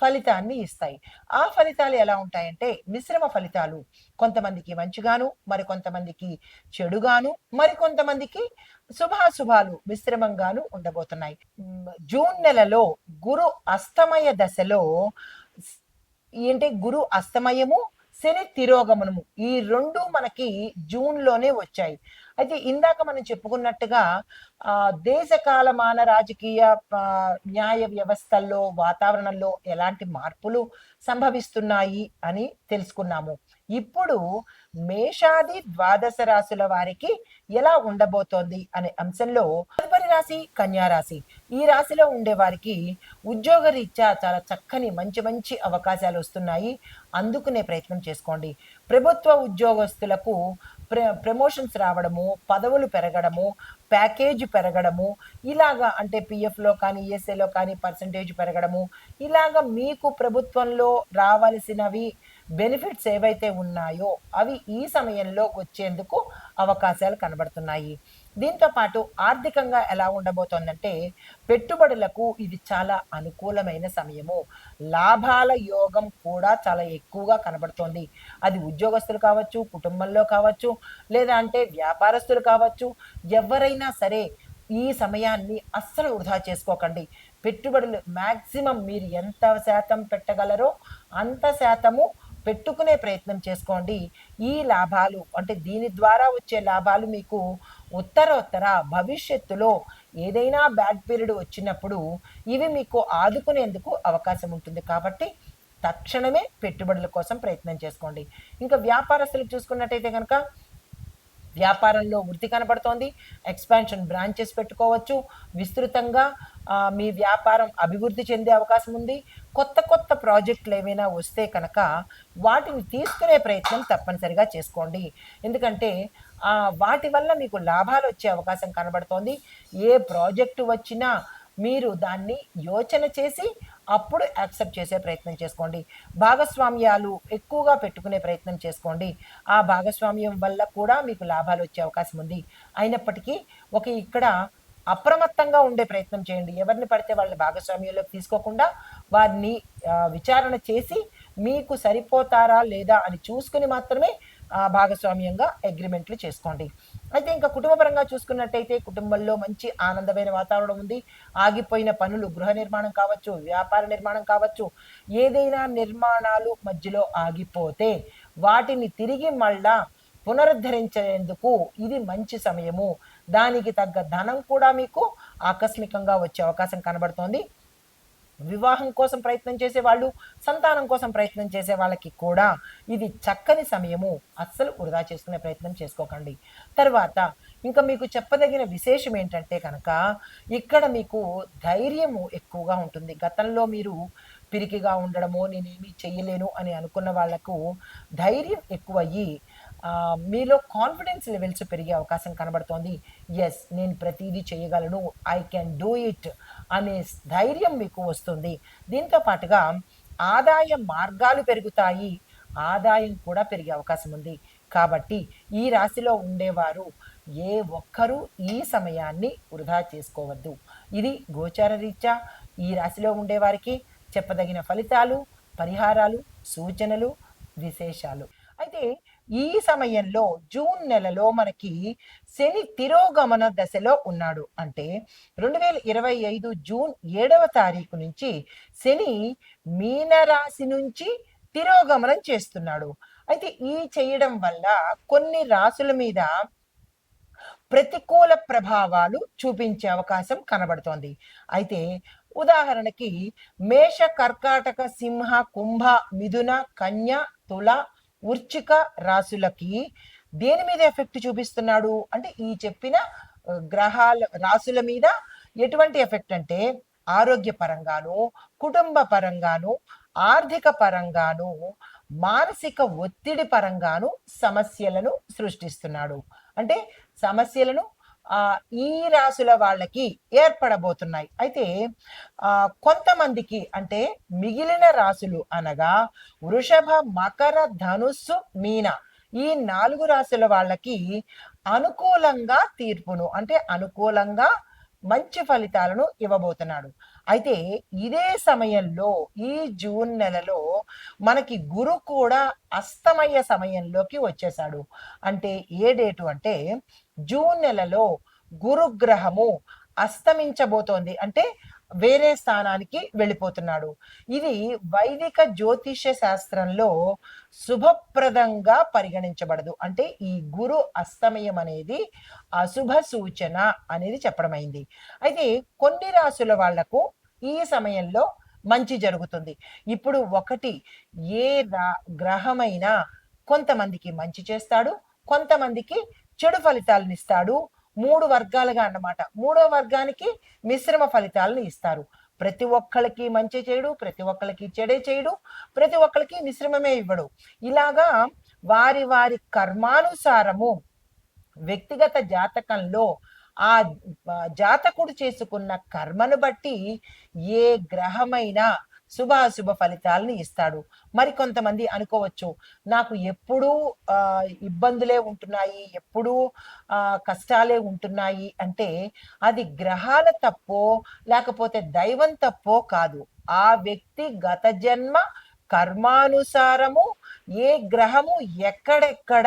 ఫలితాన్ని ఇస్తాయి. ఆ ఫలితాలు ఎలా ఉంటాయంటే మిశ్రమ ఫలితాలు. కొంతమందికి మంచిగాను మరికొంతమందికి చెడుగాను మరి కొంతమందికి శుభాశుభాలు మిశ్రమంగాను ఉండబోతున్నాయి. జూన్ నెలలో గురు అస్తమయ దశలో ఏంటి? గురు అస్తమయము శని తిరోగమనము. ఈ రెండు మనకి జూన్లోనే వచ్చాయి. అయితే ఇందాక మనం చెప్పుకున్నట్టుగా ఆ దేశ కాలమాన రాజకీయ న్యాయ వ్యవస్థల్లో వాతావరణంలో ఎలాంటి మార్పులు సంభవిస్తున్నాయి అని తెలుసుకున్నాము. ఇప్పుడు మేషాది ద్వాదశ రాశుల వారికి ఎలా ఉండబోతోంది అనే అంశంలో తదుపరి రాశి కన్యా రాశి. ఈ రాశిలో ఉండే వారికి ఉద్యోగ రీత్యా చాలా చక్కని మంచి మంచి అవకాశాలు వస్తున్నాయి. అందుకునే ప్రయత్నం చేసుకోండి. ప్రభుత్వ ఉద్యోగస్తులకు ప్ర ప్రమోషన్స్ రావడము పదవులు పెరగడము ప్యాకేజ్ పెరగడము ఇలాగా అంటే పిఎఫ్లో కానీ ఈఎస్ఏలో కానీ పర్సంటేజ్ పెరగడము ఇలాగ మీకు ప్రభుత్వంలో రావలసినవి బెనిఫిట్స్ ఏవైతే ఉన్నాయో అవి ఈ సమయంలో వచ్చేందుకు అవకాశాలు కనబడుతున్నాయి. దీంతో పాటు ఆర్థికంగా ఎలా ఉండబోతోందంటే పెట్టుబడులకు ఇది చాలా అనుకూలమైన సమయము. లాభాల యోగం కూడా చాలా ఎక్కువగా కనబడుతోంది. అది ఉద్యోగస్తులు కావచ్చు కుటుంబంలో కావచ్చు లేదా అంటే వ్యాపారస్తులు కావచ్చు ఎవరైనా సరే ఈ సమయాన్ని అస్సలు వృధా చేసుకోకండి. పెట్టుబడులు మ్యాక్సిమం మీరు ఎంత శాతం పెట్టగలరో అంత శాతము పెట్టుకునే ప్రయత్నం చేసుకోండి. ఈ లాభాలు అంటే దీని ద్వారా వచ్చే లాభాలు మీకు ఉత్తరోత్తర భవిష్యత్తులో ఏదైనా బ్యాడ్ పీరియడ్ వచ్చినప్పుడు ఇవి మీకు ఆదుకునేందుకు అవకాశం ఉంటుంది. కాబట్టి తక్షణమే పెట్టుబడుల కోసం ప్రయత్నం చేసుకోండి. ఇంకా వ్యాపారస్తులు చూసుకున్నట్టయితే కనుక వ్యాపారంలో వృద్ధి కనబడుతోంది. ఎక్స్పాన్షన్ బ్రాంచెస్ పెట్టుకోవచ్చు. విస్తృతంగా మీ వ్యాపారం అభివృద్ధి చెందే అవకాశం ఉంది. కొత్త కొత్త ప్రాజెక్టులు ఏమైనా వస్తే కనుక వాటిని తీసుకునే ప్రయత్నం తప్పనిసరిగా చేసుకోండి. ఎందుకంటే వాటి వల్ల మీకు లాభాలు వచ్చే అవకాశం కనబడుతోంది. ఏ ప్రాజెక్టు వచ్చినా మీరు దాన్ని యోచన చేసి అప్పుడు యాక్సెప్ట్ చేసే ప్రయత్నం చేసుకోండి. భాగస్వామ్యాలు ఎక్కువగా పెట్టుకునే ప్రయత్నం చేసుకోండి. ఆ భాగస్వామ్యం వల్ల కూడా మీకు లాభాలు వచ్చే అవకాశం ఉంది. అయినప్పటికీ ఒక ఇక్కడ అప్రమత్తంగా ఉండే ప్రయత్నం చేయండి. ఎవరిని పడితే వాళ్ళని భాగస్వామ్యంలోకి తీసుకోకుండా వారిని విచారణ చేసి మీకు సరిపోతారా లేదా అని చూసుకుని మాత్రమే భాగస్వామ్యంగా అగ్రిమెంట్లు చేసుకోండి. అయితే ఇంకా కుటుంబపరంగా చూసుకున్నట్టయితే కుటుంబంలో మంచి ఆనందమైన వాతావరణం ఉంది. ఆగిపోయిన పనులు గృహ నిర్మాణం కావచ్చు వ్యాపార నిర్మాణం కావచ్చు ఏదైనా నిర్మాణాలు మధ్యలో ఆగిపోతే వాటిని తిరిగి మళ్ళా పునరుద్ధరించేందుకు ఇది మంచి సమయము. దానికి తగ్గ ధనం కూడా మీకు ఆకస్మికంగా వచ్చే అవకాశం కనబడుతోంది. వివాహం కోసం ప్రయత్నం చేసే వాళ్ళు సంతానం కోసం ప్రయత్నం చేసే వాళ్ళకి కూడా ఇది చక్కని సమయము. అస్సలు వృధా చేసుకునే ప్రయత్నం చేసుకోకండి. తర్వాత ఇంకా మీకు చెప్పదగిన విశేషం ఏంటంటే కనుక ఇక్కడ మీకు ధైర్యము ఎక్కువగా ఉంటుంది. గతంలో మీరు పిరికిగా ఉండడము నేనేమి చెయ్యలేను అని అనుకున్న వాళ్ళకు ధైర్యం ఎక్కువయ్యి మీలో కాన్ఫిడెన్స్ లెవెల్స్ పెరిగే అవకాశం కనబడుతోంది. ఎస్ నేను ప్రతిదీ చేయగలను. ఐ కెన్ డూ ఇట్ అనే ధైర్యం మీకు వస్తుంది. దీంతో పాటుగా ఆదాయ మార్గాలు పెరుగుతాయి. ఆదాయం కూడా పెరిగే అవకాశం ఉంది. కాబట్టి ఈ రాశిలో ఉండేవారు ఏ ఒక్కరూ ఈ సమయాన్ని వృధా చేసుకోవద్దు. ఇది గోచార రీత్యా ఈ రాశిలో ఉండేవారికి చెప్పదగిన ఫలితాలు పరిహారాలు సూచనలు విశేషాలు. అయితే ఈ సమయంలో జూన్ నెలలో మనకి శని తిరోగమన దశలో ఉన్నాడు. అంటే రెండు వేల ఇరవై ఐదు జూన్ ఏడవ తారీఖు నుంచి శని మీనరాశి నుంచి తిరోగమనం చేస్తున్నాడు. అయితే ఈ చేయడం వల్ల కొన్ని రాసుల మీద ప్రతికూల ప్రభావాలు చూపించే అవకాశం కనబడుతోంది. అయితే ఉదాహరణకి మేష కర్కాటక సింహ కుంభ మిథున కన్య తుల వృచ్చిక రాశులకి దేని మీద ఎఫెక్ట్ చూపిస్తున్నాడు? అంటే ఈ చెప్పిన గ్రహాల రాసుల మీద ఎటువంటి ఎఫెక్ట్ అంటే ఆరోగ్య పరంగాను కుటుంబ పరంగాను ఆర్థిక పరంగాను మానసిక ఒత్తిడి పరంగాను సమస్యలను సృష్టిస్తున్నాడు. అంటే సమస్యలను ఈ రాశుల వాళ్ళకి ఏర్పడబోతున్నాయి. అయితే ఆ కొంతమందికి అంటే మిగిలిన రాశులు అనగా వృషభ మకర ధనుస్సు మీన ఈ నాలుగు రాశుల వాళ్ళకి అనుకూలంగా తీర్పును అంటే అనుకూలంగా మంచి ఫలితాలను ఇవ్వబోతున్నాడు. అయితే ఇదే సమయంలో ఈ జూన్ నెలలో మనకి గురు కూడా అస్తమయ్య సమయంలోకి వచ్చేసాడు అంటే ఏ డేటు అంటే జూన్ నెలలో గురుగ్రహము అస్తమించబోతోంది. అంటే వేరే స్థానానికి వెళ్ళిపోతున్నాడు. ఇది వైదిక జ్యోతిష్య శాస్త్రంలో శుభప్రదంగా పరిగణించబడదు. అంటే ఈ గురు అస్తమయం అనేది అశుభ సూచన అనేది చెప్పడమైంది. అయితే కొన్ని రాసుల వాళ్ళకు ఈ సమయంలో మంచి జరుగుతుంది. ఇప్పుడు ఒకటి ఏ రా గ్రహమైనా కొంతమందికి మంచి చేస్తాడు కొంతమందికి చెడు ఫలితాలను ఇస్తాడు మూడు వర్గాలుగా అన్నమాట. మూడో వర్గానికి మిశ్రమ ఫలితాలను ఇస్తారు. ప్రతి ఒక్కళ్ళకి మంచి చేయడు ప్రతి ఒక్కళ్ళకి చెడే చేయడు ప్రతి ఒక్కళ్ళకి మిశ్రమమే ఇవ్వడు. ఇలాగా వారి వారి కర్మానుసారము వ్యక్తిగత జాతకంలో ఆ జాతకుడు చేసుకున్న కర్మను బట్టి ఏ గ్రహమైనా శుభాశుభ ఫలితాలను ఇస్తాడు. మరి కొంతమంది అనుకోవచ్చు నాకు ఎప్పుడూ ఆ ఇబ్బందులే ఉంటున్నాయి ఎప్పుడూ ఆ కష్టాలే ఉంటున్నాయి అంటే అది గ్రహాల తప్పో లేకపోతే దైవం తప్పో కాదు. ఆ వ్యక్తి గత జన్మ కర్మానుసారము ఏ గ్రహము ఎక్కడెక్కడ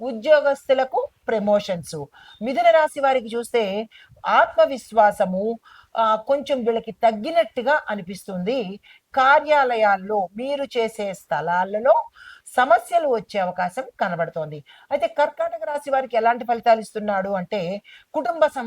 ఉద్యోగస్తులకు ప్రమోషన్స్. మిథున రాశి వారికి చూస్తే ఆత్మవిశ్వాసము కొంచెం వీళ్ళకి తగ్గినట్టుగా అనిపిస్తుంది. కార్యాలయాల్లో మీరు చేసే స్థలాలలో సమస్యలు వచ్చే అవకాశం కనబడుతోంది. అయితే కర్కాటక రాశి వారికి ఎలాంటి ఫలితాలు ఇస్తున్నాడు అంటే కుటుంబ సమస్య